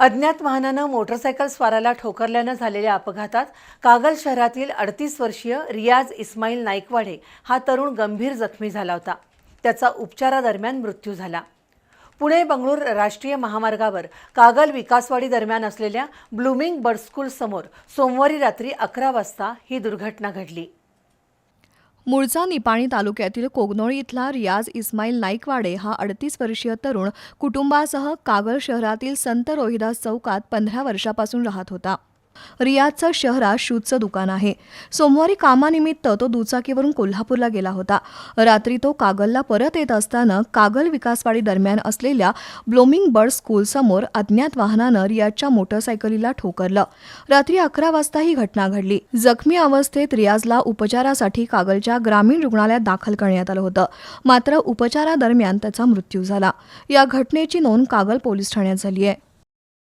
अज्ञात वाहनानं मोटरसायकल स्वाराला ठोकरल्यानं झालेल्या अपघातात कागल शहरातील अडतीस वर्षीय रियाज इस्माईल नाईकवाडे हा तरुण गंभीर जखमी झाला होता. त्याचा उपचारादरम्यान मृत्यू झाला. पुणे बंगळूर राष्ट्रीय महामार्गावर कागल विकासवाडी दरम्यान असलेल्या ब्लूमिंग बर्ड स्कूल समोर सोमवारी रात्री अकरा वाजता ही दुर्घटना घडली. मूळचा निपाणी तालुक्यातील कोगनोळी इथला रियाज इस्माईल नाईकवाडे हा अडतीस वर्षीय तरुण कुटुंबासह कागल शहरातील संत रोहिदास चौकात पंधरा वर्षापासून राहत होता. रियाजचं शहरात शूजचं दुकान आहे. सोमवारी कामानिमित्त तो दुचाकीवरून कोल्हापूरला गेला होता. रात्री तो कागलला परत येत असताना कागल विकासवाडी दरम्यान असलेल्या ब्लोमिंग बर्ड स्कूलसमोर अज्ञात वाहनानं रियाजच्या मोटरसायकलीला ठोकरलं. रात्री अकरा वाजता ही घटना घडली. जखमी अवस्थेत रियाजला उपचारासाठी कागलच्या ग्रामीण रुग्णालयात दाखल करण्यात आलं होतं. मात्र उपचारादरम्यान त्याचा मृत्यू झाला. या घटनेची नोंद कागल पोलीस ठाण्यात झाली आहे.